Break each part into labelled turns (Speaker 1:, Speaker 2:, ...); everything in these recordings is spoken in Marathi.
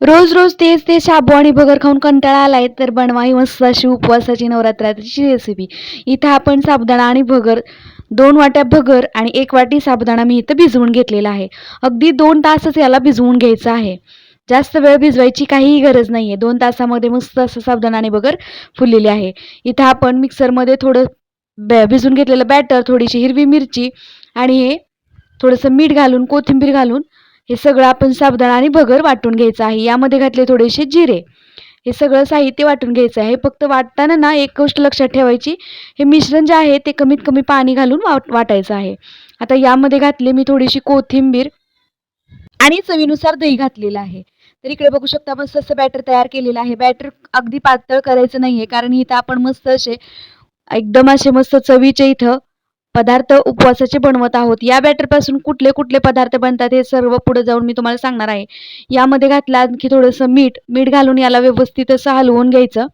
Speaker 1: रोज रोज तेच ते शाबू आणि भगर खाऊन कंटाळा आलाय तर बनवा ही मस्त अशी उपवासाची नवरात्राची रेसिपी इथं आपण साबुदाणा आणि भगर दोन वाट्या भगर आणि एक वाटी साबुदाणा मी इथं भिजवून घेतलेला आहे. अगदी दोन तासच याला भिजवून घ्यायचं आहे. जास्त वेळ भिजवायची काहीही गरज नाही आहे दोन तासामध्ये मस्त असं साबुदाणा आणि भगर फुललेली आहे. इथं आपण मिक्सरमध्ये थोडं बॅ भिजवून घेतलेलं बॅटर थोडीशी हिरवी मिरची आणि हे थोडंसं मीठ घालून कोथिंबीर घालून हे सगळं आपण साबुदाणा आणि भगर वाटून घ्यायचं आहे. यामध्ये घातले थोडेसे जिरे. हे सगळं साहित्य वाटून घ्यायचं आहे. फक्त वाटताना ना एक गोष्ट लक्षात ठेवायची. हे मिश्रण जे आहे ते कमीत कमी पाणी घालून वाट वाटायचं आहे. आता यामध्ये घातले मी थोडीशी कोथिंबीर आणि चवीनुसार दही घातलेलं आहे. तर इकडे बघू शकता मस्त असं बॅटर तयार केलेलं आहे. बॅटर अगदी पातळ करायचं नाही आहे कारण इथं आपण मस्त असे एकदम असे मस्त चवीचे इथं पदार्थ उपवासाचे बनवत आहोत. या बॅटरपासून कुठले कुठले पदार्थ बनतात हे सर्व पुढे जाऊन मी तुम्हाला सांगणार आहे. यामध्ये घातलं आणखी थोडंसं मीठ. मीठ घालून याला व्यवस्थित असं हलवून घ्यायचं.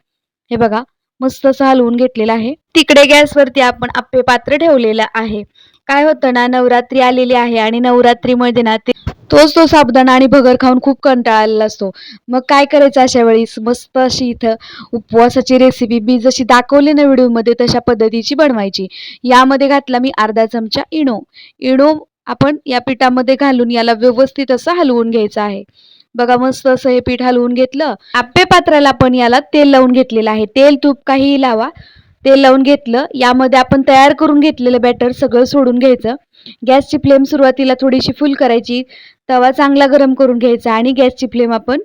Speaker 1: हे बघा मस्त असं हलवून घेतलेलं आहे. तिकडे गॅसवरती आपण आप्पे पात्र ठेवलेलं आहे. काय होतं ना नवरात्री आलेली आहे आणि नवरात्रीमध्ये ना ते तोच तो साबुदाणा आणि भगर खाऊन खूप कंटाळलेला असतो. मग काय करायचं अशा वेळेस? मस्त अशी इथं उपवासाची रेसिपी मी जशी दाखवली ना व्हिडिओमध्ये तशा पद्धतीची बनवायची. यामध्ये घातला मी अर्धा चमचा इनो इनो आपण या पिठामध्ये घालून याला व्यवस्थित असं हलवून घ्यायचं आहे. बघा मस्त असं हे पीठ हलवून घेतलं. आप्पे पात्राला आपण याला तेल लावून घेतलेलं आहे. तेल तूप काहीही लावा. तेल लावून घेतलं. यामध्ये आपण तयार करून घेतलेलं बॅटर सगळं सोडून घ्यायचं. गॅसची फ्लेम सुरुवातीला थोडीशी फुल करायची. तवा चांगला गरम करून घ्यायचा आणि गॅसची फ्लेम आपण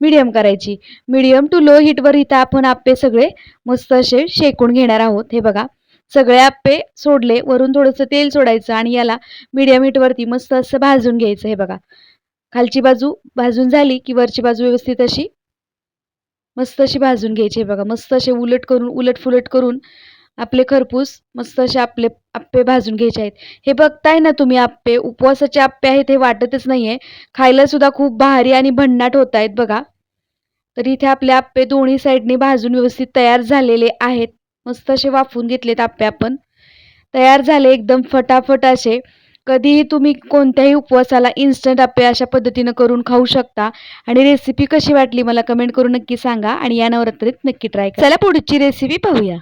Speaker 1: मिडियम करायची. मिडियम टू लो हीटवर इथं आपण आप्पे सगळे मस्त असे शेकून घेणार आहोत. हे बघा. सगळे आप्पे सोडले. वरून थोडंसं तेल सोडायचं आणि याला मिडियम हीटवरती मस्त असं भाजून घ्यायचं. हे बघा. खालची बाजू भाजून झाली की वरची बाजू व्यवस्थित अशी मस्त अशी भाजून घ्यायची आहे बघा. मस्त असे उलट करून उलट फुलट करून आपले खरपूस मस्त असे आपले आप्पे भाजून घ्यायचे आहेत. हे बघताय ना तुम्ही आप्पे? उपवासाचे आप्पे आहेत हे वाटतच नाही आहे खायला सुद्धा खूप भारी आणि भन्नाट होत आहेत बघा. तर इथे आपले आप्पे दोन्ही साईडने भाजून व्यवस्थित तयार झालेले आहेत. मस्त असे वाफून घेतलेत आप्पे आपण. तयार झाले एकदम फटाफट असे. कधीही तुम्ही कोणत्याही उपवासाला इन्स्टंट अप्पे अशा पद्धतीनं करून खाऊ शकता. आणि रेसिपी कशी वाटली मला कमेंट करून नक्की सांगा. आणि या नवरात्रीत नक्की ट्राय करा. चला पुढची रेसिपी पाहूया.